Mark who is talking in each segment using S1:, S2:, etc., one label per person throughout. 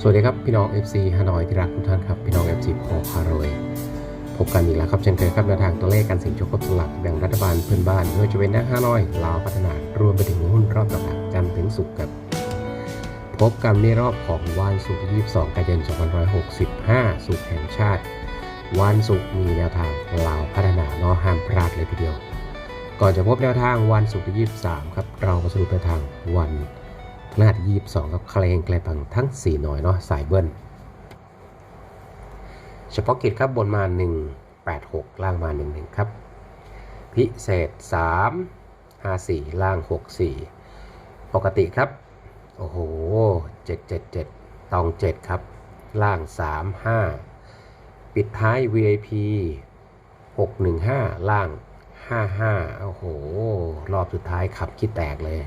S1: สวัสดีครับ พี่น้อง FC ฮานอยที่รักทุกท่านครับ พี่น้อง FC พอพารวยพบกันอีกแล้วครับเช่นเคยครับแนวทางตัวเลขการเสี่ยงโชคกับสลักแบ่งรัฐบาลเพื่อนบ้านไม่ว่าจะเป็นนักฮานอยลาวพัฒนารวมไปถึงหุ้นรอบตลาดจันทร์ถึงศุกร์ครับพบกันในรอบของวันศุกร์ที่22 กันยายน2565 ศุกร์แห่งชาติ วันศุกร์มีแนวทางลาวพัฒนาเนาะห้ามพลาดเลยทีเดียว ก่อนจะพบแนวทางวันศุกร์ที่23 ครับ เรามาสรุปแนวทางวัน หัสยี่สิบสองกับเคลงไกลปังทั้ง 4 หน่อยเนาะสายเบิ้ลเฉพาะกิจครับบนมา 186 ล่างมา 11 ครับ พิเศษ 3 54 ล่าง 64 ปกติครับ โอ้โห 777 ตอง 7 ครับ ล่าง 35 ปิดท้าย VIP 615 ล่าง 55 โอ้โห รอบสุดท้ายขับคิดแตกเลย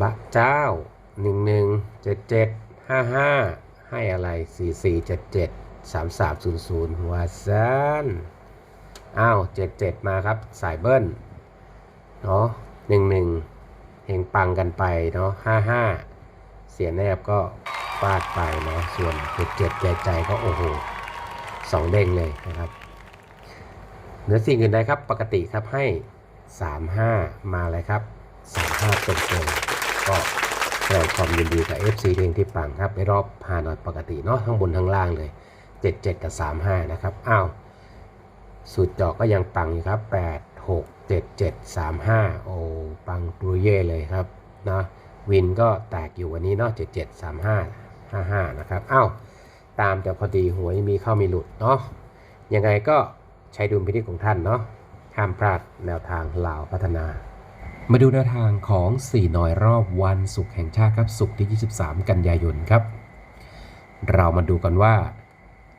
S1: บะเจ้าหนึ่งหนึ่งเจ็ดเจ็ดห้าห้าให้อะไรสี่สี่เจ็ดเจ็ดสามสามศูนย์ศูนย์วาซันอ้าวเจ็ดเจ็ดมาครับ สายเบิ้ลเนาะหนึ่งหนึ่งเฮงปังกันไปเนาะห้าห้าเสียแนบก็ฟาดไปเนาะส่วนเจ็ดเจ็ดใจใจก็โอ้โหสองเด้งเลยนะครับเหนือสิ่งอื่นใดครับ ปกติครับให้ 35 มาเลยครับ 35ตรงๆ ก็แสดงความยินดีกับ FC เองที่ปังครับ ในรอบพาหน่อยปกติเนาะทั้งบนทั้งล่างเลย 77 กับ 35 นะครับ อ้าวสุดจอก็ยังปังอยู่ครับ 8 6 7 7 3 5 โอ้ปังปรุเย่เลยครับนะวินก็แตกอยู่วันนี้เนาะ77 35 55 นะครับ อ้าวตามแต่พอดีหวยมีเข้ามีหลุดเนาะยังไงก็ใช้ดุลพินิจของท่านเนาะห้ามพลาดแนวทางลาวพัฒนา มาดูแนวทางของ4หน่อยรอบวันศุกร์แห่งชาติครับศุกร์ที่ 23 กันยายนครับ เรามาดูกันว่า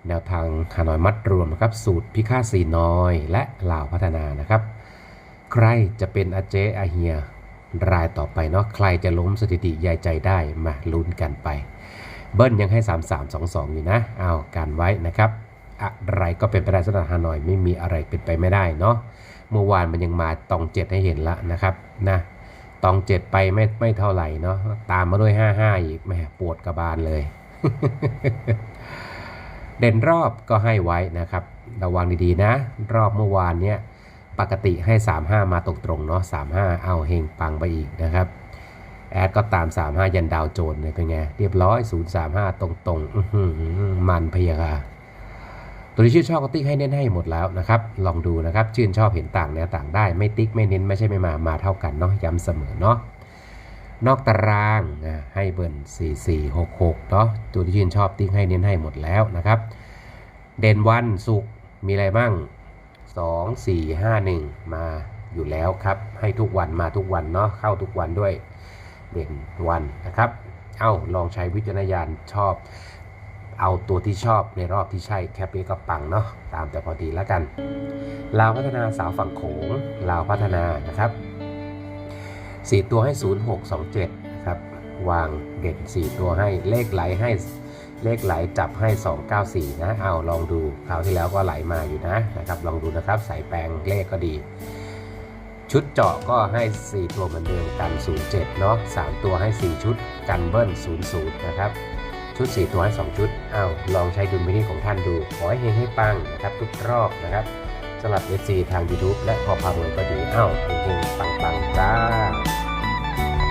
S1: แนวทางฮานอยมัดรวมนะครับ สูตรพิฆาตสีน้อยและลาวพัฒนานะครับ ใครจะเป็นอาเจอาเฮีย รายต่อไปเนาะใครจะล้มสถิติยายใจได้มาลุ้นกันไป เบิ้ลยังให้ 3 3 2 2 อยู่นะเอาการไว้นะครับ อะไรก็เป็นไปได้สำหรับฮานอยไม่มีอะไรเป็นไปไม่ได้เนาะเมื่อวานมันยังมาตองเจ็ดให้เห็นละนะครับ นะตองเจ็ดไปไม่ไม่เท่าไหร่เนาะตามมาด้วยห้าห้าอีกแหมปวดกระบาลเลย เด่นรอบก็ให้ไว้นะครับ ระวังดีๆนะ รอบเมื่อวานเนี้ยปกติให้ 35 มาตรงๆเนาะ35 เอาเฮงปังไปอีกนะครับ แอดก็ตาม 35 ยันดาวโจนเลยเป็นไง เรียบร้อย 035 ตรงๆอื้อหือมันพยาค่ะ ตัวที่ชื่นชอบก็ติ๊กให้เน้นให้หมดแล้วนะครับ ลองดูนะครับชื่นชอบเห็นต่างแนวต่างได้ ไม่ติ๊กไม่เน้นไม่ใช่ไม่มามาเท่ากันเนาะย้ำเสมอเนาะนอกตารางอะให้เบิร์น4466เนาะตัวที่ชื่นชอบติ๊กให้เน้นให้หมดแล้วนะครับ เด่นวันศุกมีอะไรบ้าง 2 4 5 1 มาอยู่แล้วครับ ให้ทุกวันมาทุกวันเนาะเข้าทุกวันด้วยเด่นวันนะครับ เอ้าลองใช้วิจารณญาณชอบ เอาตัวที่ชอบในรอบที่ใช่แคปนี้ก็ปังเนาะตามแต่พอดีแล้วกันลาวพัฒนาสาวฝั่งโขงลาวพัฒนานะครับ 4 ตัวให้ 0627นะครับวางเด่น 4 ตัวให้เลขไหลให้เลขไหลจับให้ 294 นะเอาลองดูคราวที่แล้วก็ไหลมาอยู่นะนะครับลองดูนะครับใส่แปลงเลขก็ดี ชุดเจาะก็ให้ 4 ตัวเหมือนเดิมกัน 07 เนาะ3ตัวให้ 4 ชุดกันเบิ้ล00 นะครับ ชุด 4 ตัวให้ 2 ชุดอ้าวลองใช้ดุลพินิจของท่านดู ขอให้เฮงให้ปังนะครับทุกรอบนะครับสำหรับ FC ทาง YouTube และพอพารวยก็ดีอ้าวเฮงๆปังๆจ้า